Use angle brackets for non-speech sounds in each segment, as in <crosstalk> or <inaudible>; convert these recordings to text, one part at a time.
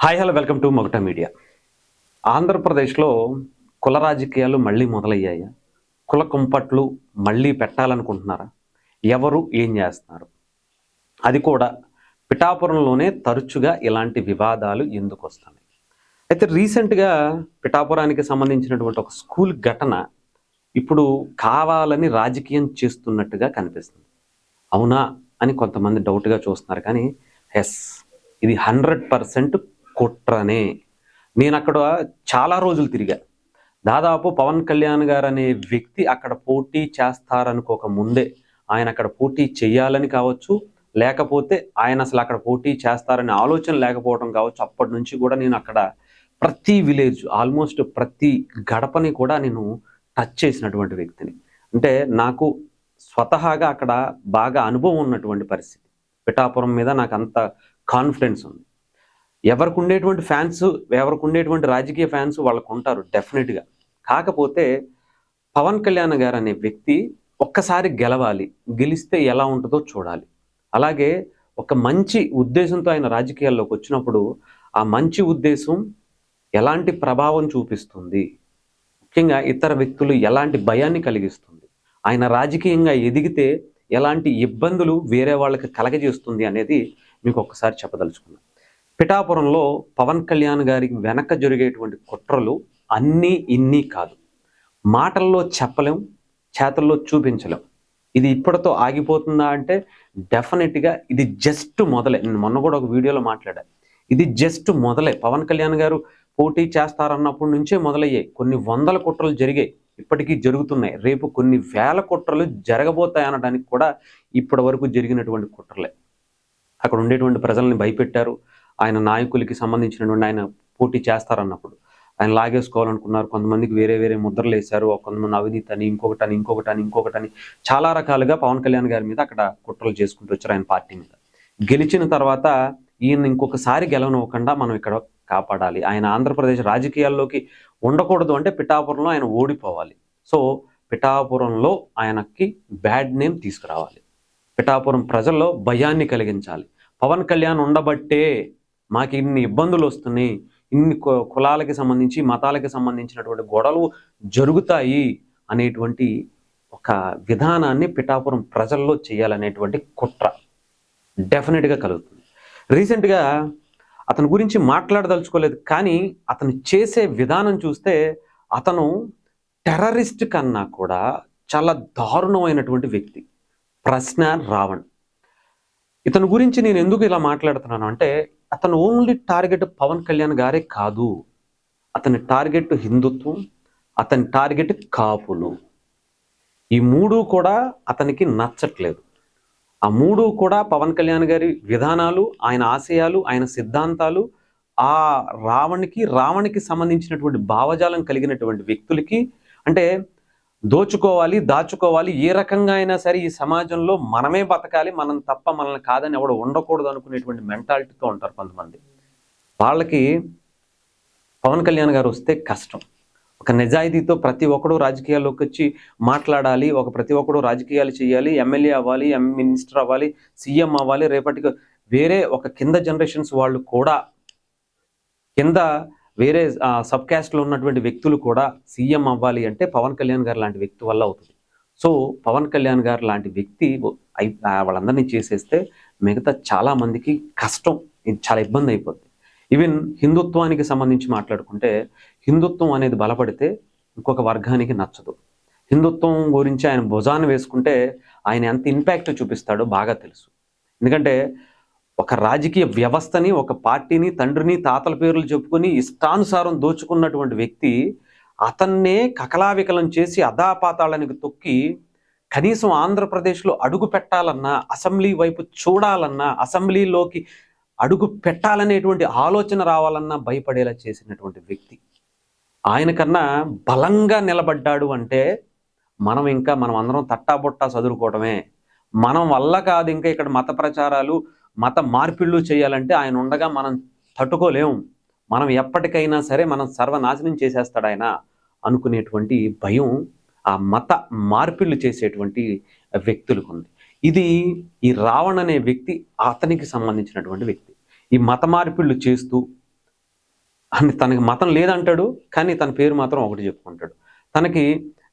Hi hello welcome to మొగట media ఆంధ్రప్రదేశ్లో కుల రాజకీయాలు మళ్ళీ మొదలయ్యాయా. కుల కుంపట్లు మళ్ళీ పెట్టాలనుకుంటున్నారా? ఎవరు ఏం చేస్తున్నారు? అది కూడా పిఠాపురంలోనే తరచుగా ఇలాంటి వివాదాలు ఎందుకు వస్తున్నాయి? అయితే రీసెంట్గా పిఠాపురానికి సంబంధించినటువంటి ఒక స్కూల్ ఘటన ఇప్పుడు కావాలని రాజకీయం చేస్తున్నట్టుగా కనిపిస్తుంది. అవునా అని కొంతమంది డౌట్గా చూస్తున్నారు. కానీ ఎస్ ఇది హండ్రెడ్ పర్సెంట్ కుట్రనే. నేను అక్కడ చాలా రోజులు తిరిగా. దాదాపు పవన్ కళ్యాణ్ గారు అనే వ్యక్తి అక్కడ పోటీ చేస్తారనుకోక ముందే. ఆయన అక్కడ పోటీ చేయాలని కావచ్చు లేకపోతే ఆయన అసలు అక్కడ పోటీ చేస్తారనే ఆలోచన లేకపోవడం కావచ్చు అప్పటి నుంచి కూడా నేను అక్కడ ప్రతి విలేజ్ ఆల్మోస్ట్ ప్రతి గడపని కూడా నేను టచ్ చేసినటువంటి వ్యక్తిని. అంటే నాకు స్వతహాగా అక్కడ బాగా అనుభవం ఉన్నటువంటి పరిస్థితి. పిఠాపురం మీద నాకు అంత కాన్ఫిడెన్స్ ఉంది. ఎవరికి ఉండేటువంటి ఫ్యాన్స్ ఎవరికి ఉండేటువంటి రాజకీయ ఫ్యాన్స్ వాళ్ళకు ఉంటారు డెఫినెట్గా. కాకపోతే పవన్ కళ్యాణ్ గారు అనే వ్యక్తి ఒక్కసారి గెలవాలి గెలిస్తే ఎలా ఉంటుందో చూడాలి. అలాగే ఒక మంచి ఉద్దేశంతో ఆయన రాజకీయాల్లోకి వచ్చినప్పుడు ఆ మంచి ఉద్దేశం ఎలాంటి ప్రభావం చూపిస్తుంది? ముఖ్యంగా ఇతర వ్యక్తులు ఎలాంటి భయాన్ని కలిగిస్తుంది? ఆయన రాజకీయంగా ఎదిగితే ఎలాంటి ఇబ్బందులు వేరే వాళ్ళకి కలగజేస్తుంది అనేది మీకు ఒక్కసారి చెప్పదలుచుకున్నాను పిఠాపురంలో పవన్ కళ్యాణ్ గారికి వెనక జరిగేటువంటి కుట్రలు అన్నీ ఇన్ని కాదు. మాటల్లో చెప్పలేం చేతల్లో చూపించలేం. ఇది ఇప్పటితో ఆగిపోతుందా అంటే డెఫినెట్గా ఇది జస్ట్ మొదలే. నేను మొన్న కూడా ఒక వీడియోలో మాట్లాడా. ఇది జస్ట్ మొదలే. పవన్ కళ్యాణ్ గారు పోటీ చేస్తారన్నప్పటి నుంచే మొదలయ్యాయి. కొన్ని వందల కుట్రలు జరిగాయి. ఇప్పటికీ జరుగుతున్నాయి. రేపు కొన్ని వేల కుట్రలు జరగబోతాయి అనడానికి కూడా ఇప్పటి వరకు జరిగినటువంటి కుట్రలే. అక్కడ ఉండేటువంటి ప్రజల్ని భయపెట్టారు. ఆయన నాయకులకి సంబంధించినటువంటి ఆయన పోటీ చేస్తారన్నప్పుడు ఆయన లాగేసుకోవాలనుకున్నారు. కొంతమందికి వేరే వేరే ముద్రలు వేశారు. కొంతమంది అవినీతి అని ఇంకొకటి అని ఇంకొకటి అని ఇంకొకటి అని చాలా రకాలుగా పవన్ కళ్యాణ్ గారి మీద అక్కడ కుట్రలు చేసుకుంటూ వచ్చారు ఆయన పార్టీ మీద. గెలిచిన తర్వాత ఈయన ఇంకొకసారి గెలవనివ్వకుండా మనం ఇక్కడ కాపాడాలి. ఆయన ఆంధ్రప్రదేశ్ రాజకీయాల్లోకి ఉండకూడదు అంటే పిఠాపురంలో ఆయన ఓడిపోవాలి. సో పిఠాపురంలో ఆయనకి బ్యాడ్ నేమ్ తీసుకురావాలి. పిఠాపురం ప్రజల్లో భయాన్ని కలిగించాలి. పవన్ కళ్యాణ్ ఉండబట్టే మాకు ఇన్ని ఇబ్బందులు వస్తున్నాయి ఇన్ని కు- కులాలకి సంబంధించి మతాలకి సంబంధించినటువంటి గొడవలు జరుగుతాయి అనేటువంటి ఒక విధానాన్ని పిఠాపురం ప్రజల్లో చేయాలనేటువంటి కుట్ర డెఫినెట్గా కలుగుతుంది. రీసెంట్గా అతని గురించి మాట్లాడదలుచుకోలేదు కానీ అతను చేసే విధానం చూస్తే అతను టెర్రరిస్ట్ కన్నా కూడా చాలా దారుణమైనటువంటి వ్యక్తి ప్రశ్న రావణ్. ఇతని గురించి నేను ఎందుకు ఇలా మాట్లాడుతున్నాను అంటే అతను ఓన్లీ టార్గెట్ పవన్ కళ్యాణ్ గారే కాదు. అతని టార్గెట్ హిందుత్వం అతని టార్గెట్ కాపులు. ఈ మూడు కూడా అతనికి నచ్చట్లేదు. ఆ మూడు కూడా పవన్ కళ్యాణ్ గారి విధానాలు ఆయన ఆశయాలు ఆయన సిద్ధాంతాలు ఆ రావణ్కి రావణ్కి సంబంధించినటువంటి భావజాలం కలిగినటువంటి వ్యక్తులకి అంటే దోచుకోవాలి దాచుకోవాలి ఏ రకంగా అయినా సరే ఈ సమాజంలో మనమే బతకాలి మనం తప్ప మనల్ని కాదని ఎవడు ఉండకూడదు అనుకునేటువంటి మెంటాలిటీతో ఉంటారు కొంతమంది. వాళ్ళకి పవన్ కళ్యాణ్ గారు వస్తే కష్టం. ఒక నిజాయితీతో ప్రతి ఒక్కడు రాజకీయాల్లోకి వచ్చి మాట్లాడాలి ఒక ప్రతి ఒక్కడు రాజకీయాలు చేయాలి ఎమ్మెల్యే అవ్వాలి ఎం మినిస్టర్ అవ్వాలి సీఎం అవ్వాలి రేపటికి వేరే ఒక కింద జనరేషన్స్ వాళ్ళు కూడా కింద వేరే సబ్ క్యాస్ట్లో ఉన్నటువంటి వ్యక్తులు కూడా సీఎం అవ్వాలి అంటే పవన్ కళ్యాణ్ గారు లాంటి వ్యక్తి వల్ల అవుతుంది. సో పవన్ కళ్యాణ్ గారు లాంటి వ్యక్తి వాళ్ళందరినీ చేసేస్తే మిగతా చాలా మందికి కష్టం ఇది చాలా ఇబ్బంది అయిపోద్ది. ఈవెన్ హిందుత్వానికి సంబంధించి మాట్లాడుకుంటే హిందుత్వం అనేది బలపడితే ఇంకొక వర్గానికి నచ్చదు. హిందుత్వం గురించి ఆయన భుజాన్ని వేసుకుంటే ఆయన ఎంత ఇంపాక్ట్ చూపిస్తాడో బాగా తెలుసు. ఎందుకంటే ఒక రాజకీయ వ్యవస్థని ఒక పార్టీని తండ్రిని తాతల పేర్లు చెప్పుకొని ఇష్టానుసారం దోచుకున్నటువంటి వ్యక్తి అతన్నే కకలావికలం చేసి అధాపాతాళానికి తొక్కి కనీసం ఆంధ్రప్రదేశ్లో అడుగు పెట్టాలన్నా అసెంబ్లీ వైపు చూడాలన్నా అసెంబ్లీలోకి అడుగు పెట్టాలనేటువంటి ఆలోచన రావాలన్నా భయపడేలా చేసినటువంటి వ్యక్తి. ఆయన కన్నా బలంగా నిలబడ్డాడు అంటే మనం ఇంకా మనం అందరం తట్టాబొట్టా చదువుకోవడమే మనం వల్ల కాదు ఇంకా ఇక్కడ మత ప్రచారాలు మత మార్పిళ్ళు చేయాలంటే ఆయన ఉండగా మనం తట్టుకోలేము. మనం ఎప్పటికైనా సరే మనం సర్వనాశనం చేసేస్తాడు ఆయన అనుకునేటువంటి భయం ఆ మత మార్పిళ్ళు చేసేటువంటి వ్యక్తులకు ఉంది. ఇది ఈ రావణ్ అనే వ్యక్తి అతనికి సంబంధించినటువంటి వ్యక్తి. ఈ మత మార్పిళ్ళు చేస్తూ అని తనకి మతం లేదంటాడు కానీ తన పేరు మాత్రం ఒకటి చెప్పుకుంటాడు. తనకి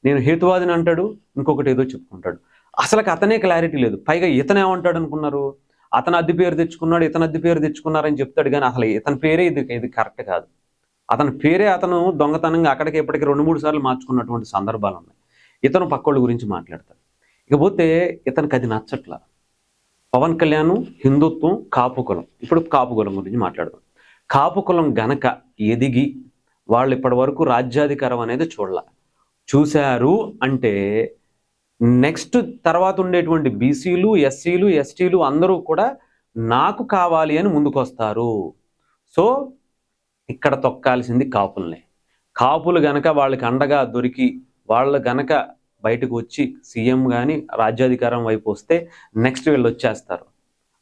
నేను హేతువాదిని అంటాడు ఇంకొకటి ఏదో చెప్పుకుంటాడు. అసలుకి అతనే క్లారిటీ లేదు. పైగా ఇతనేమంటాడు అనుకున్నారు? అతను అద్దె పేరు తెచ్చుకున్నాడు ఇతను అద్దె పేరు తెచ్చుకున్నారని చెప్తాడు కానీ అసలు ఇతని పేరే ఇది ఇది కరెక్ట్ కాదు. అతని పేరే అతను దొంగతనంగా అక్కడికి ఇప్పటికి రెండు మూడు సార్లు మార్చుకున్నటువంటి సందర్భాలు ఉన్నాయి. ఇతను పక్కోళ్ళ గురించి మాట్లాడతాడు. ఇకపోతే ఇతనికి అది నచ్చట్ల. పవన్ కళ్యాణ్ హిందుత్వం కాపు కులం. ఇప్పుడు కాపు కులం గురించి మాట్లాడదాం. కాపు కులం గనక ఎదిగి వాళ్ళు ఇప్పటి వరకు రాజ్యాధికారం అనేది చూడాల. చూశారు అంటే నెక్స్ట్ తర్వాత ఉండేటువంటి బీసీలు ఎస్సీలు ఎస్టీలు అందరూ కూడా నాకు కావాలి అని ముందుకొస్తారు. సో ఇక్కడ తొక్కాల్సింది కాపుల్ని. కాపులు గనక వాళ్ళకి అండగా దొరికి వాళ్ళు గనక బయటకు వచ్చి సీఎం కానీ రాజ్యాధికారం వైపు వస్తే నెక్స్ట్ వీళ్ళు వచ్చేస్తారు.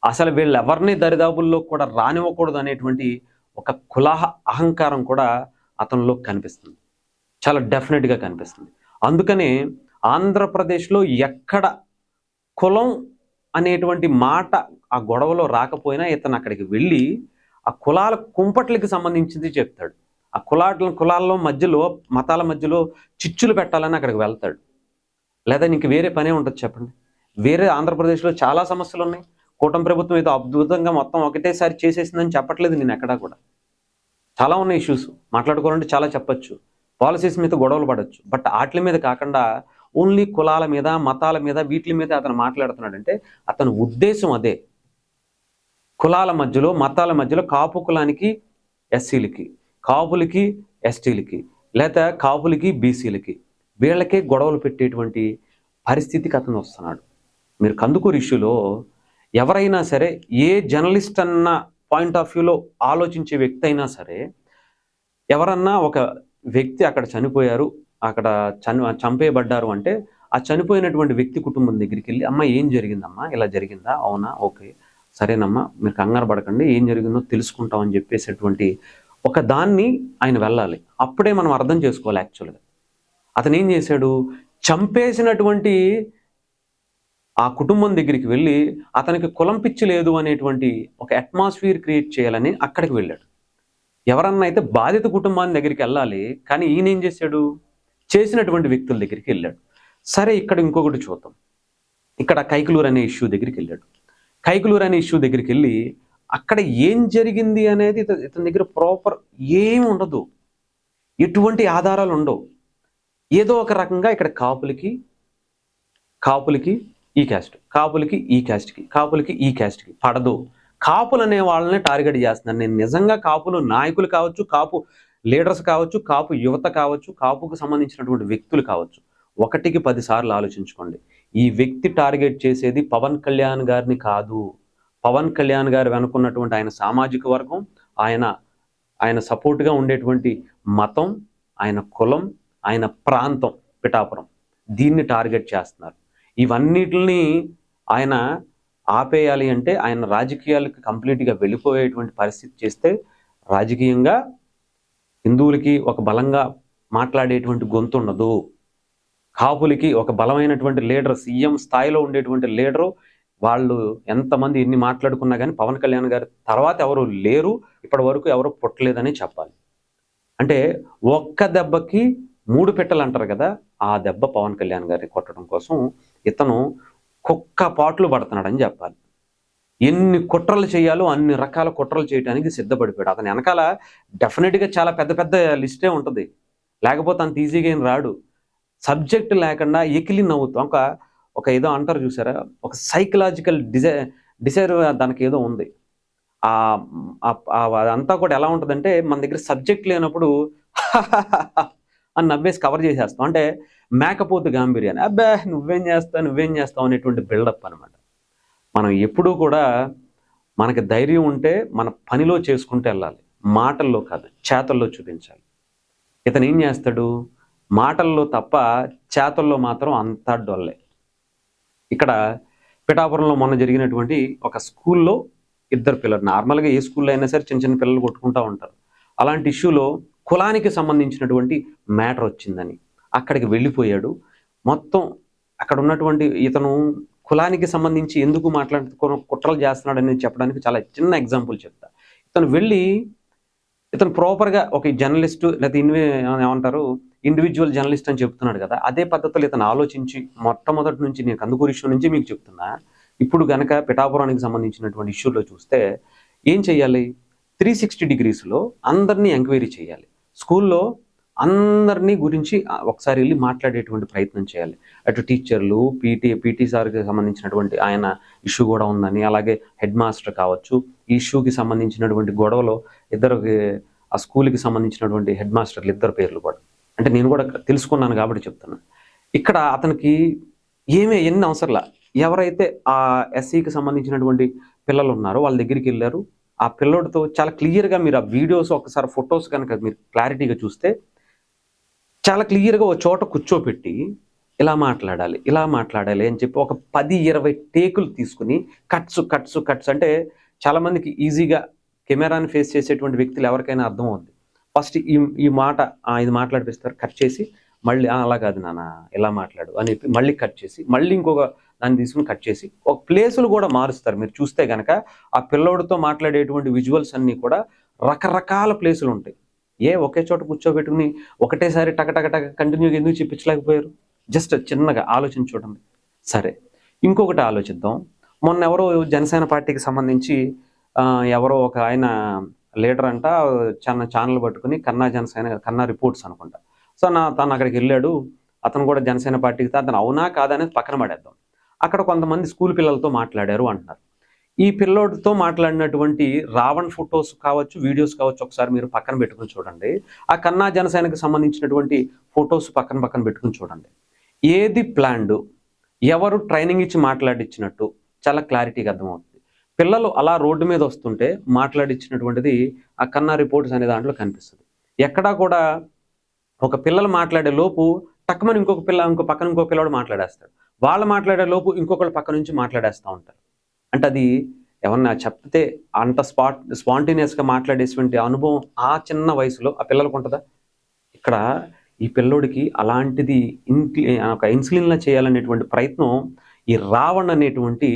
అసలు వీళ్ళు ఎవరిని దరిదాపుల్లో కూడా రానివ్వకూడదు అనేటువంటి ఒక కులాహ అహంకారం కూడా అతనిలో కనిపిస్తుంది. చాలా డెఫినెట్గా కనిపిస్తుంది. అందుకనే ఆంధ్రప్రదేశ్లో ఎక్కడ కులం అనేటువంటి మాట ఆ గొడవలో రాకపోయినా ఇతను అక్కడికి వెళ్ళి ఆ కులాల కుంపట్లకి సంబంధించింది చెప్తాడు. ఆ కులాల కులాల్లో మధ్యలో మతాల మధ్యలో చిచ్చులు పెట్టాలని అక్కడికి వెళ్తాడు. లేదా నీకు వేరే పనే ఉంటుంది చెప్పండి. వేరే ఆంధ్రప్రదేశ్లో చాలా సమస్యలు ఉన్నాయి. కూటమి ప్రభుత్వం ఏదో అద్భుతంగా మొత్తం ఒకటేసారి చేసేసిందని చెప్పట్లేదు నేను ఎక్కడా కూడా. చాలా ఉన్నాయి ఇష్యూస్ మాట్లాడుకోవాలంటే చాలా చెప్పచ్చు. పాలసీస్ మీద గొడవలు పడవచ్చు బట్ వాటి మీద కాకుండా ఓన్లీ కులాల మీద మతాల మీద వీటి మీద అతను మాట్లాడుతున్నాడంటే అతని ఉద్దేశం అదే. కులాల మధ్యలో మతాల మధ్యలో కాపు కులానికి ఎస్సీలకి కాపులకి ఎస్టీలకి లేదా కాపులకి బీసీలకి వీళ్ళకే గొడవలు పెట్టేటువంటి పరిస్థితికి అతను వస్తున్నాడు. మీరు కందుకూరు ఇష్యూలో ఎవరైనా సరే ఏ జర్నలిస్ట్ అన్న పాయింట్ ఆఫ్ వ్యూలో ఆలోచించే వ్యక్తి అయినా సరే ఎవరన్నా ఒక వ్యక్తి అక్కడ చనిపోయారు అక్కడ చని చంపేయబడ్డారు అంటే ఆ చనిపోయినటువంటి వ్యక్తి కుటుంబం దగ్గరికి వెళ్ళి అమ్మ ఏం జరిగిందమ్మా? ఇలా జరిగిందా? అవునా? ఓకే. సరేనమ్మా మీరు కంగారు పడకండి. ఏం జరిగిందో తెలుసుకుంటామని చెప్పేసేటువంటి ఒక దాన్ని ఆయన వెళ్ళాలి. అప్పుడే మనం అర్థం చేసుకోవాలి యాక్చువల్గా. అతను ఏం చేశాడు? చంపేసినటువంటి ఆ కుటుంబం దగ్గరికి వెళ్ళి అతనికి కులం పిచ్చి లేదు అనేటువంటి ఒక అట్మాస్ఫియర్ క్రియేట్ చేయాలని అక్కడికి వెళ్ళాడు. ఎవరన్నా అయితే బాధిత కుటుంబాన్ని దగ్గరికి వెళ్ళాలి కానీ ఈయన ఏం చేశాడు? చేసినటువంటి వ్యక్తుల దగ్గరికి వెళ్ళాడు. సరే ఇక్కడ ఇంకొకటి చూద్దాం. ఇక్కడ కైకులూరు అనే ఇష్యూ దగ్గరికి వెళ్ళాడు. కైకులూరు అనే ఇష్యూ దగ్గరికి వెళ్ళి అక్కడ ఏం జరిగింది అనేది ఇతని దగ్గర ప్రాపర్ ఏం ఉండదు. ఎటువంటి ఆధారాలు ఉండవు. ఏదో ఒక రకంగా ఇక్కడ కాపులకి కాపులకి ఈ క్యాస్ట్ కాపులకి ఈ క్యాస్ట్కి కాపులకి ఈ క్యాస్ట్కి పడదు. కాపులు అనే వాళ్ళని టార్గెట్ చేస్తున్నాను. నేను నిజంగా కాపులు నాయకులు కావచ్చు కాపు లీడర్స్ కావచ్చు కాపు యువత కావచ్చు కాపుకు సంబంధించినటువంటి వ్యక్తులు కావచ్చు ఒకటికి పదిసార్లు ఆలోచించుకోండి. ఈ వ్యక్తి టార్గెట్ చేసేది పవన్ కళ్యాణ్ గారిని కాదు. పవన్ కళ్యాణ్ గారు వెనుకున్నటువంటి ఆయన సామాజిక వర్గం ఆయన ఆయన సపోర్ట్గా ఉండేటువంటి మతం ఆయన కులం ఆయన ప్రాంతం పిఠాపురం. దీన్ని టార్గెట్ చేస్తున్నారు. ఇవన్నిటిని ఆయన ఆపేయాలి అంటే ఆయన రాజకీయాలకు కంప్లీట్గా వెళ్ళిపోయేటువంటి పరిస్థితి చేస్తే రాజకీయంగా హిందువులకి ఒక బలంగా మాట్లాడేటువంటి గొంతు ఉండదు. కాపులకి ఒక బలమైనటువంటి లీడర్ సీఎం స్థాయిలో ఉండేటువంటి లీడరు వాళ్ళు ఎంతమంది ఎన్ని మాట్లాడుకున్నా కానీ పవన్ కళ్యాణ్ గారి తర్వాత ఎవరు లేరు ఇప్పటి వరకు ఎవరు పుట్టలేదని చెప్పాలి. అంటే ఒక్క దెబ్బకి మూడు పెట్టలు అంటారు కదా ఆ దెబ్బ పవన్ కళ్యాణ్ గారిని కొట్టడం కోసం ఇతను కుక్క పాటలు పడుతున్నాడని చెప్పాలి. ఎన్ని కుట్రలు చేయాలో అన్ని రకాల కుట్రలు చేయడానికి సిద్ధపడిపోయాడు. అతని వెనకాల డెఫినెట్గా చాలా పెద్ద పెద్ద లిస్టే ఉంటుంది. లేకపోతే అంత ఈజీగా ఏం రాడు. సబ్జెక్ట్ లేకుండా ఎకిలి నవ్వుతాం ఒక ఒక ఏదో అంటారు చూసారా? ఒక సైకలాజికల్ డిజై డిసైర్ దానికి ఏదో ఉంది. అదంతా కూడా ఎలా ఉంటుందంటే మన దగ్గర సబ్జెక్ట్ లేనప్పుడు <laughs> అని నవ్వేసి కవర్ చేసేస్తాం. అంటే మేకపోతు గాంభీర్యాన్ని. అబ్బా నువ్వేం చేస్తావు నువ్వేం చేస్తావు అనేటువంటి బిల్డప్ అనమాట మనం ఎప్పుడూ కూడా మనకి ధైర్యం ఉంటే మన పనిలో చేసుకుంటూ వెళ్ళాలి. మాటల్లో కాదు చేతల్లో చూపించాలి. ఇతను ఏం చేస్తాడు? మాటల్లో తప్ప చేతల్లో మాత్రం అంతా డొల్లే. ఇక్కడ పిఠాపురంలో మొన్న జరిగినటువంటి ఒక స్కూల్లో ఇద్దరు పిల్లలు నార్మల్గా ఏ స్కూల్లో అయినా సరే చిన్న చిన్న పిల్లలు కొట్టుకుంటూ ఉంటారు. అలాంటి ఇష్యూలో కులానికి సంబంధించినటువంటి మ్యాటర్ వచ్చిందని అక్కడికి వెళ్ళిపోయాడు. మొత్తం అక్కడ ఉన్నటువంటి ఇతను కులానికి సంబంధించి ఎందుకు మాట్లాడుకో కుట్రలు చేస్తున్నాడని చెప్పడానికి చాలా చిన్న ఎగ్జాంపుల్ చెప్తా. ఇతను వెళ్ళి ఇతను ప్రాపర్గా ఒక జర్నలిస్ట్ లేదా ఇన్వి ఏమంటారు ఇండివిజువల్ జర్నలిస్ట్ అని చెప్తున్నాడు కదా. అదే పద్ధతిలో ఇతను ఆలోచించి మొట్టమొదటి నుంచి నేను కందుకూరి ఇష్యూ నుంచి మీకు చెప్తున్నా. ఇప్పుడు గనక పిఠాపురానికి సంబంధించినటువంటి ఇష్యూలో చూస్తే ఏం చేయాలి? త్రీ సిక్స్టీ డిగ్రీస్లో అందరినీ ఎంక్వైరీ చేయాలి. స్కూల్లో అందరినీ గురించి ఒకసారి వెళ్ళి మాట్లాడేటువంటి ప్రయత్నం చేయాలి. అటు టీచర్లు పీటీ పీటీ సార్కి సంబంధించినటువంటి ఆయన ఇష్యూ కూడా ఉందని అలాగే హెడ్ మాస్టర్ కావచ్చు ఈ ఇష్యూకి సంబంధించినటువంటి గొడవలో ఇద్దరు ఆ స్కూల్కి సంబంధించినటువంటి హెడ్ మాస్టర్లు ఇద్దరు పేర్లు కూడా. అంటే నేను కూడా తెలుసుకున్నాను కాబట్టి చెప్తున్నాను. ఇక్కడ అతనికి ఏమే ఎన్ని అవసరంలా? ఎవరైతే ఆ ఎస్సీకి సంబంధించినటువంటి పిల్లలు ఉన్నారో వాళ్ళ దగ్గరికి వెళ్ళారు. ఆ పిల్లోడితో చాలా క్లియర్గా మీరు ఆ వీడియోస్ ఒకసారి ఫొటోస్ కనుక మీరు క్లారిటీగా చూస్తే చాలా క్లియర్గా ఒక చోట కూర్చోపెట్టి ఇలా మాట్లాడాలి ఇలా మాట్లాడాలి అని చెప్పి ఒక పది ఇరవై టేకులు తీసుకుని కట్స్ కట్స్ కట్స్ అంటే చాలామందికి ఈజీగా కెమెరాని ఫేస్ చేసేటువంటి వ్యక్తులు ఎవరికైనా అర్థం అవుద్ది. ఫస్ట్ ఈ ఈ మాట ఇది మాట్లాడిపిస్తారు కట్ చేసి మళ్ళీ అలా కాదు నాన్న ఇలా మాట్లాడు అని చెప్పి మళ్ళీ కట్ చేసి మళ్ళీ ఇంకొక దాన్ని తీసుకుని కట్ చేసి ఒక ప్లేసులు కూడా మారుస్తారు. మీరు చూస్తే కనుక ఆ పిల్లోడితో మాట్లాడేటువంటి విజువల్స్ అన్నీ కూడా రకరకాల ప్లేసులు ఉంటాయి. ఏ ఒకే చోట కూర్చోబెట్టుకుని ఒకటేసారి టక టక కంటిన్యూగా ఎందుకు చెప్పించలేకపోయారు? జస్ట్ చిన్నగా ఆలోచన చూడండి. సరే ఇంకొకటి ఆలోచిద్దాం. మొన్న ఎవరో జనసేన పార్టీకి సంబంధించి ఎవరో ఒక ఆయన లీడర్ అంట చిన్న ఛానల్ పట్టుకుని కన్నా జనసేన కన్నా రిపోర్ట్స్ అనుకుంటా. సో నా తను అక్కడికి వెళ్ళాడు. అతను కూడా జనసేన పార్టీకి అతను అవునా కాదా అనేది పక్కన పడేద్దాం. అక్కడ కొంతమంది స్కూల్ పిల్లలతో మాట్లాడారు అంటున్నారు. ఈ పిల్లోడితో మాట్లాడినటువంటి రావణ్ ఫొటోస్ కావచ్చు వీడియోస్ కావచ్చు ఒకసారి మీరు పక్కన పెట్టుకుని చూడండి. ఆ కన్నా జనసేనకు సంబంధించినటువంటి ఫొటోస్ పక్కన పక్కన పెట్టుకుని చూడండి. ఏది ప్లాన్డ్? ఎవరు ట్రైనింగ్ ఇచ్చి మాట్లాడిచ్చినట్టు? చాలా క్లారిటీగా అర్థమవుతుంది. పిల్లలు అలా రోడ్డు మీద వస్తుంటే మాట్లాడిచ్చినటువంటిది ఆ కన్నా రిపోర్ట్స్ అనే దాంట్లో కనిపిస్తుంది. ఎక్కడా కూడా ఒక పిల్లలు మాట్లాడే లోపు టక్కుమని ఇంకొక పిల్ల ఇంకో పక్కన ఇంకో పిల్లవాడు మాట్లాడేస్తాడు. వాళ్ళు మాట్లాడే లోపు ఇంకొకళ్ళు పక్క నుంచి మాట్లాడేస్తూ ఉంటారు. అంటే అది ఏమన్నా చెప్తే అంత స్పాట్ స్పాంటేనియస్గా మాట్లాడేటువంటి అనుభవం ఆ చిన్న వయసులో ఆ పిల్లలకు ఉంటుందా? ఇక్కడ ఈ పిల్లోడికి అలాంటిది ఇన్క్లి ఒక ఇన్సులిన్లా చేయాలనేటువంటి ప్రయత్నం ఈ రావణ్ అనేటువంటి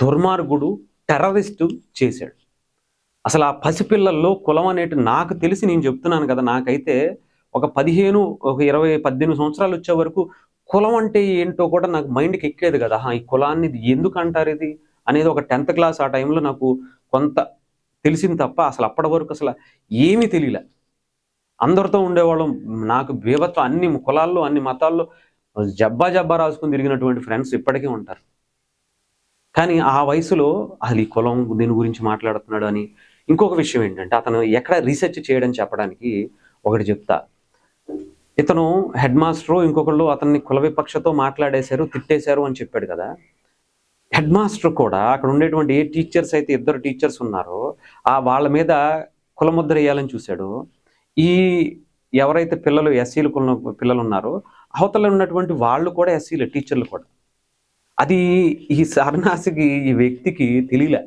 దుర్మార్గుడు టెర్రరిస్టు చేశాడు. అసలు ఆ పసిపిల్లల్లో కులం అనేటి నాకు తెలిసి నేను చెప్తున్నాను కదా నాకైతే ఒక పదిహేను ఒక ఇరవై పద్దెనిమిది సంవత్సరాలు వచ్చే వరకు కులం అంటే ఏంటో కూడా నాకు మైండ్కి ఎక్కేది కదా. ఈ కులాన్ని ఎందుకు అంటారు ఇది? అనేది ఒక టెన్త్ క్లాస్ ఆ టైంలో నాకు కొంత తెలిసింది తప్ప అసలు అప్పటి వరకు అసలు ఏమీ తెలియలే. అందరితో ఉండేవాళ్ళం. నాకు బీభత్వం అన్ని కులాల్లో అన్ని మతాల్లో జబ్బా జబ్బా రాసుకుని తిరిగినటువంటి ఫ్రెండ్స్ ఇప్పటికీ ఉంటారు. కానీ ఆ వయసులో అసలు ఈ కులం దీని గురించి మాట్లాడుతున్నాడు అని ఇంకొక విషయం ఏంటంటే అతను ఎక్కడ రీసెర్చ్ చేయడం చెప్పడానికి ఒకటి చెప్తా. ఇతను హెడ్ మాస్టరు ఇంకొకళ్ళు అతన్ని కుల విపక్షతో మాట్లాడేశారు తిట్టేశారు అని చెప్పాడు కదా. హెడ్ మాస్టర్ కూడా అక్కడ ఉండేటువంటి ఏ టీచర్స్ అయితే ఇద్దరు టీచర్స్ ఉన్నారో. ఆ వాళ్ళ మీద కులముద్ర వేయాలని చూశాడు. ఈ ఎవరైతే పిల్లలు ఎస్సీలు కుల పిల్లలు ఉన్నారో అవతల ఉన్నటువంటి వాళ్ళు కూడా ఎస్సీలు టీచర్లు కూడా. అది ఈ సర్నాసికి ఈ వ్యక్తికి తెలియలే.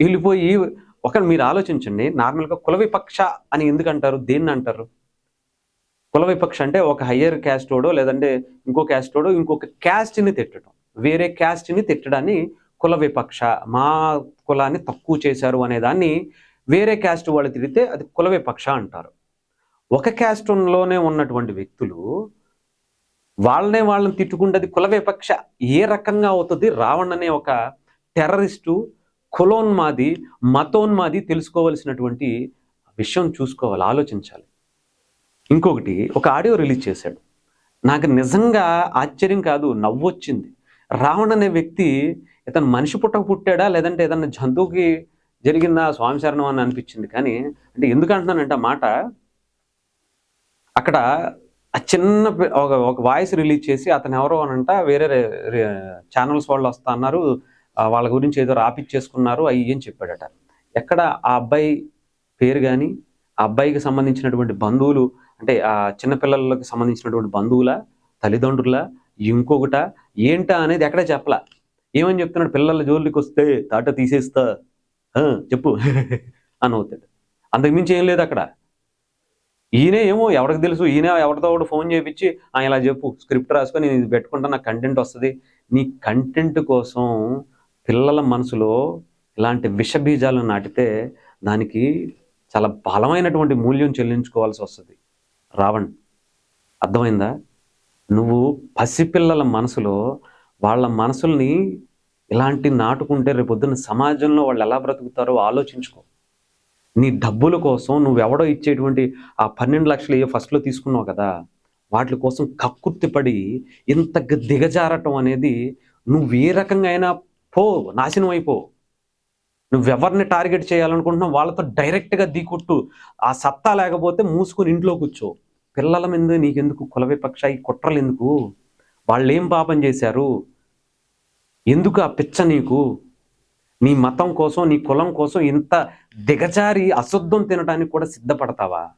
వెళ్ళిపోయి ఒక మీరు ఆలోచించండి నార్మల్గా కుల విపక్ష అని ఎందుకు అంటారు? దేన్ని అంటారు? కుల విపక్ష అంటే ఒక హయ్యర్ క్యాస్టోడో లేదంటే ఇంకో క్యాస్టోడో ఇంకొక క్యాస్ట్ని తిట్టడం. వేరే క్యాస్ట్ని తిట్టడాన్ని కుల విపక్ష మా కులాన్ని తక్కువ చేశారు అనే దాన్ని వేరే క్యాస్ట్ వాళ్ళు తిడితే అది కుల విపక్ష అంటారు. ఒక క్యాస్ట్లోనే ఉన్నటువంటి వ్యక్తులు వాళ్ళనే వాళ్ళని తిట్టుకుంటే అది కుల విపక్ష. ఏ రకంగా అవుతుంది? రావణ్ అనే ఒక టెర్రరిస్టు కులోన్మాది మతోన్మాది తెలుసుకోవలసినటువంటి విషయం చూసుకోవాలి ఆలోచించాలి. ఇంకొకటి ఒక ఆడియో రిలీజ్ చేశాడు. నాకు నిజంగా ఆశ్చర్యం కాదు నవ్వొచ్చింది. రావణ్ అనే వ్యక్తి ఇతను మనిషి పుట్టక పుట్టాడా? లేదంటే ఏదన్నా జంతువుకి జరిగిందా? స్వామి శరణం అని అనిపించింది. కానీ అంటే ఎందుకు అంటున్నానంటే ఆ మాట అక్కడ ఆ చిన్న ఒక ఒక వాయిస్ రిలీజ్ చేసి అతను ఎవరో అనంట వేరే ఛానల్స్ వాళ్ళు వస్తా అన్నారు. వాళ్ళ గురించి ఏదో రాపిచ్చేసుకున్నారు. అవి అని చెప్పాడట. ఎక్కడ ఆ అబ్బాయి పేరు కానీ ఆ అబ్బాయికి సంబంధించినటువంటి బంధువులు అంటే ఆ చిన్నపిల్లలకి సంబంధించినటువంటి బంధువుల తల్లిదండ్రుల ఇంకొకట ఏంటా అనేది ఎక్కడ చెప్పలా. ఏమని చెప్తున్నాడు? పిల్లల జోలికి వస్తే తాట తీసేస్తా. చెప్పు. <laughs> అని అవుతాడు. అంతకుమించి ఏం లేదు అక్కడ. ఈయనే ఏమో ఎవరికి తెలుసు? ఈయన ఎవరితో ఒకటి ఫోన్ చేయించి ఆయన ఇలా చెప్పు. స్క్రిప్ట్ రాసుకొని నేను ఇది పెట్టుకుంటా నాకు కంటెంట్ వస్తుంది. నీ కంటెంట్ కోసం పిల్లల మనసులో ఇలాంటి విషబీజాలు నాటితే దానికి చాలా బలమైనటువంటి మూల్యం చెల్లించుకోవాల్సి వస్తుంది. రావణ్ అర్థమైందా? నువ్వు పసిపిల్లల మనసులో వాళ్ళ మనసుల్ని ఇలాంటి నాటుకుంటే రేపొద్దున సమాజంలో వాళ్ళు ఎలా బ్రతుకుతారో ఆలోచించుకో. నీ డబ్బుల కోసం నువ్వెవడో ఇచ్చేటువంటి ఆ పన్నెండు లక్షలు ఏ ఫస్ట్లో తీసుకున్నావు కదా వాటి కోసం కక్కుర్తిపడి ఇంత దిగజారటం అనేది నువ్వు ఏ రకంగా అయినా పో నాశనం అయిపో. నువ్వెవరిని టార్గెట్ చేయాలనుకుంటున్నావు వాళ్ళతో డైరెక్ట్గా దికొట్టు ఆ సత్తా లేకపోతే మూసుకొని ఇంట్లో కూర్చో. పిల్లల మీద నీకెందుకు కుల విపక్ష ఈ కుట్రలు ఎందుకు? వాళ్ళు ఏం పాపం చేశారు? ఎందుకు ఆ పిచ్చ నీకు? నీ మతం కోసం నీ కులం కోసం ఇంత దిగజారి అశుద్ధం తినడానికి కూడా సిద్ధపడతావా?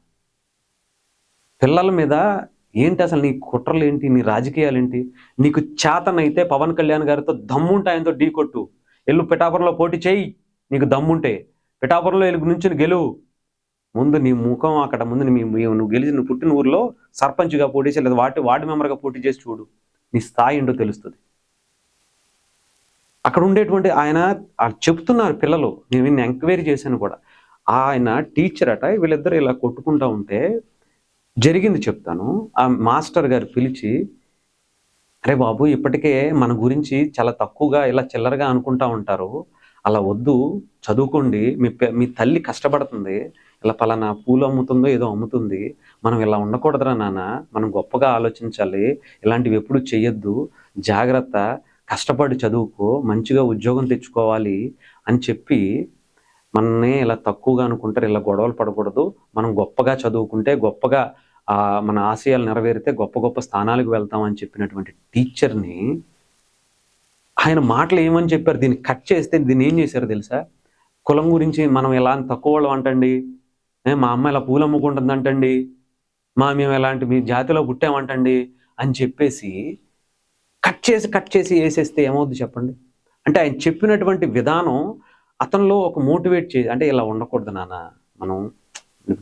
పిల్లల మీద ఏంటి అసలు నీ కుట్రలు ఏంటి? నీ రాజకీయాలు ఏంటి? నీకు చేతనైతే పవన్ కళ్యాణ్ గారితో దమ్ముంటే ఆయనతో ఢీ కొట్టు. ఎల్లు పిఠాపురంలో పోటీ చేయి. నీకు దమ్ముంటే. పిఠాపురంలో ఎలుగు నుంచి గెలువు. ముందు నీ ముఖం అక్కడ ముందు నువ్వు గెలిచి నువ్వు పుట్టిన ఊర్లో సర్పంచ్గా పోటీ చేసి లేదా వాటి వార్డు మెంబర్గా పోటీ చేసి చూడు. నీ స్థాయి ఏంటో తెలుస్తుంది. అక్కడ ఉండేటువంటి ఆయన చెప్తున్నారు పిల్లలు నేను నిన్న ఎంక్వైరీ చేశాను కూడా. ఆయన టీచర్ అట వీళ్ళిద్దరు ఇలా కొట్టుకుంటా ఉంటే జరిగింది చెప్తాను. ఆ మాస్టర్ గారు పిలిచి అరే బాబు ఇప్పటికే మన గురించి చాలా తక్కువగా ఇలా చిల్లరగా అనుకుంటా ఉంటారు. అలా వద్దు చదువుకోండి. మీ మీ తల్లి కష్టపడుతుంది. ఇలా పలానా పూలు అమ్ముతుందో ఏదో అమ్ముతుంది. మనం ఇలా ఉండకూడదురా నాన్న. మనం గొప్పగా ఆలోచించాలి. ఇలాంటివి ఎప్పుడు చెయ్యొద్దు. జాగ్రత్త. కష్టపడి చదువుకో. మంచిగా ఉద్యోగం తెచ్చుకోవాలి అని చెప్పి మనల్ని ఇలా తక్కువగా అనుకుంటారు. ఇలా గొడవలు పడకూడదు. మనం గొప్పగా చదువుకుంటే గొప్పగా మన ఆశయాలు నెరవేరితే గొప్ప గొప్ప స్థానాలకు వెళ్తామని చెప్పినటువంటి టీచర్ని ఆయన మాటలు ఏమని చెప్పారు? దీన్ని కట్ చేస్తే దీన్ని ఏం చేశారు తెలుసా? కులం గురించి మనం ఎలా తక్కువ వాళ్ళు అంటండి. మా అమ్మ ఇలా పూలు అమ్ముకుంటుందంటండి మా మేము ఎలాంటి మీ జాతిలో పుట్టామంటండి అని చెప్పేసి కట్ చేసి కట్ చేసి వేసేస్తే ఏమవుద్ది చెప్పండి? అంటే ఆయన చెప్పినటువంటి విధానం అతనిలో ఒక మోటివేట్ చే అంటే ఇలా ఉండకూడదు నాన్న. మనం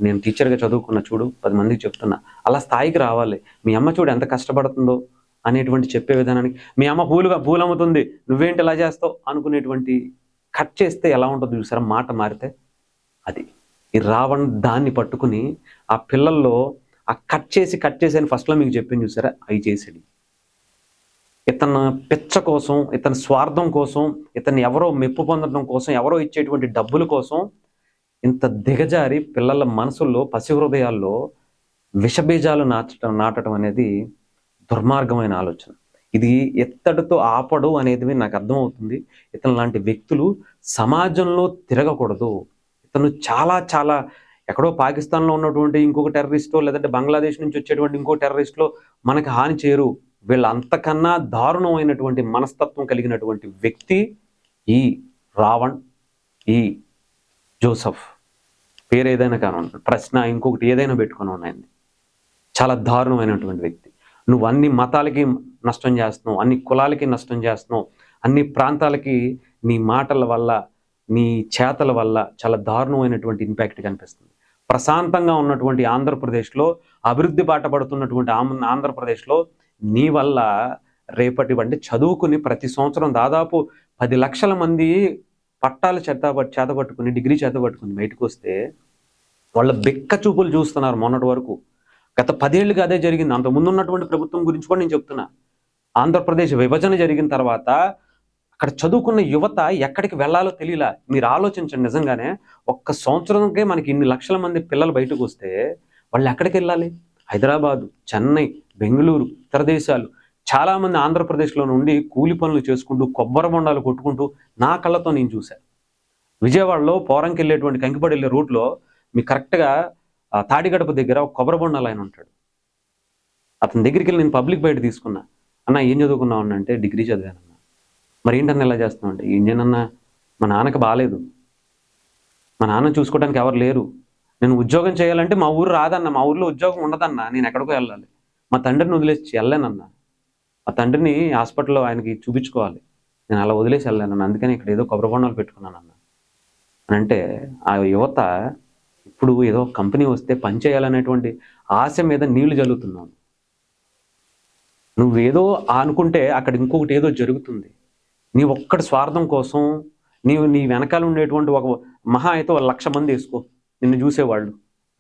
నేను టీచర్గా చదువుకున్న చూడు పది మందికి చెప్తున్నా. అలా స్థాయికి రావాలి. మీ అమ్మ చూడు ఎంత కష్టపడుతుందో అనేటువంటి చెప్పే విధానానికి. మీ అమ్మ పూలుగా పూలు అమ్ముతుంది నువ్వేంటి ఇలా చేస్తావు? అనుకునేటువంటి కట్ చేస్తే ఎలా ఉంటుంది చూసారా మాట మారితే అది. ఈ రావణ్ దాన్ని పట్టుకుని ఆ పిల్లల్లో ఆ కట్ చేసి కట్ చేసి అని ఫస్ట్లో మీకు చెప్పింది చూసారా? అవి చేసాడు ఇతను పిచ్చ కోసం ఇతని స్వార్థం కోసం ఇతను ఎవరో మెప్పు పొందడం కోసం ఎవరో ఇచ్చేటువంటి డబ్బుల కోసం ఇంత దిగజారి పిల్లల మనసుల్లో పసి హృదయాల్లో విషబీజాలు నాటడం నాటడం అనేది దుర్మార్గమైన ఆలోచన. ఇది ఎత్తడితో ఆపడు అనేది నాకు అర్థమవుతుంది. ఇతను లాంటి వ్యక్తులు సమాజంలో తిరగకూడదు. తను చాలా చాలా ఎక్కడో పాకిస్తాన్లో ఉన్నటువంటి ఇంకొక టెర్రరిస్టో లేదంటే బంగ్లాదేశ్ నుంచి వచ్చేటువంటి ఇంకో టెర్రరిస్ట్లో మనకి హాని చేయరు. వీళ్ళంతకన్నా దారుణమైనటువంటి మనస్తత్వం కలిగినటువంటి వ్యక్తి ఈ రావణ్ ఈ జోసఫ్. పేరు ఏదైనా కానివ్వండి ప్రశ్న ఇంకొకటి ఏదైనా పెట్టుకొని ఉన్నాయండి. చాలా దారుణమైనటువంటి వ్యక్తి. నువ్వు అన్ని మతాలకి నష్టం చేస్తున్నావు అన్ని కులాలకి నష్టం చేస్తున్నావు అన్ని ప్రాంతాలకి నీ మాటల వల్ల నీ చేతల వల్ల చాలా దారుణమైనటువంటి ఇంపాక్ట్ కనిపిస్తుంది. ప్రశాంతంగా ఉన్నటువంటి ఆంధ్రప్రదేశ్లో అభివృద్ధి బాట పడుతున్నటువంటి ఆం- ఆంధ్రప్రదేశ్లో నీ వల్ల రేపటి అంటే చదువుకుని ప్రతి సంవత్సరం దాదాపు పది లక్షల మంది పట్టాలు చేత చేతపట్టుకుని డిగ్రీ చేతపట్టుకుని బయటకు వస్తే వాళ్ళ బెక్క చూపులు చూస్తున్నారు మొన్నటి వరకు. గత పదేళ్ళుగా అదే జరిగింది. అంతకుముందు ముందు ఉన్నటువంటి ప్రభుత్వం గురించి కూడా నేను చెప్తున్నా. ఆంధ్రప్రదేశ్ విభజన జరిగిన తర్వాత అక్కడ చదువుకున్న యువత ఎక్కడికి వెళ్ళాలో తెలియలా. మీరు ఆలోచించండి నిజంగానే. ఒక్క సంవత్సరంకే మనకి ఇన్ని లక్షల మంది పిల్లలు బయటకు వస్తే వాళ్ళు ఎక్కడికి వెళ్ళాలి? హైదరాబాదు చెన్నై బెంగళూరు ఇతర దేశాలు. చాలామంది ఆంధ్రప్రదేశ్లో నుండి కూలి పనులు చేసుకుంటూ కొబ్బరి బొండాలు కొట్టుకుంటూ నా కళ్ళతో నేను చూశాను విజయవాడలో పోరంకి వెళ్ళేటువంటి కంకిపడి వెళ్ళే రూట్లో మీ కరెక్ట్గా తాడిగడప దగ్గర ఒక కొబ్బరి బొండాలు ఆయన ఉంటాడు. అతని దగ్గరికి వెళ్ళి నేను పబ్లిక్ బయట తీసుకున్నా. అన్న ఏం చదువుకున్నావు అంటే డిగ్రీ చదివాను. మరి ఏంటన్నా ఎలా చేస్తున్నావు అంటే ఇంజన్ అన్న మా నాన్నకి బాగాలేదు మా నాన్న చూసుకోవడానికి ఎవరు లేరు. నేను ఉద్యోగం చేయాలంటే మా ఊరు రాదన్న మా ఊర్లో ఉద్యోగం ఉండదన్న నేను ఎక్కడికో వెళ్ళాలి. మా తండ్రిని వదిలేసి వెళ్ళానన్న మా తండ్రిని హాస్పిటల్లో ఆయనకి చూపించుకోవాలి. నేను అలా వదిలేసి వెళ్ళాను అందుకని ఇక్కడ ఏదో కొబ్బరి బొండాలు పెట్టుకున్నానన్న. అని అంటే ఆ యువత ఇప్పుడు ఏదో కంపెనీ వస్తే పని చేయాలనేటువంటి ఆశ మీద నీళ్ళు జల్లుతున్నాను. నువ్వేదో అనుకుంటే అక్కడ ఇంకొకటి ఏదో జరుగుతుంది. నీ ఒక్కటి స్వార్థం కోసం నీవు నీ వెనకాల ఉండేటువంటి ఒక మహా అయితే ఒక లక్ష మంది వేసుకో. నిన్ను చూసేవాళ్ళు.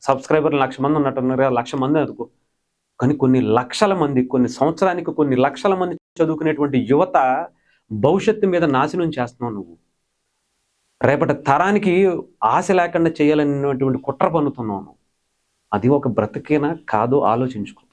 సబ్స్క్రైబర్లు లక్ష మంది ఉన్నట్టున్నారు కదా, లక్ష మంది అనుకో కానీ కొన్ని లక్షల మంది కొన్ని సంవత్సరానికి కొన్ని లక్షల మంది చదువుకునేటువంటి యువత భవిష్యత్తు మీద నాశనం చేస్తున్నావు నువ్వు. రేపటి తరానికి ఆశ లేకుండా చేయాలనేటువంటి కుట్ర పన్నుతున్నావు అది ఒక బ్రతికేనా? కాదో ఆలోచించుకో.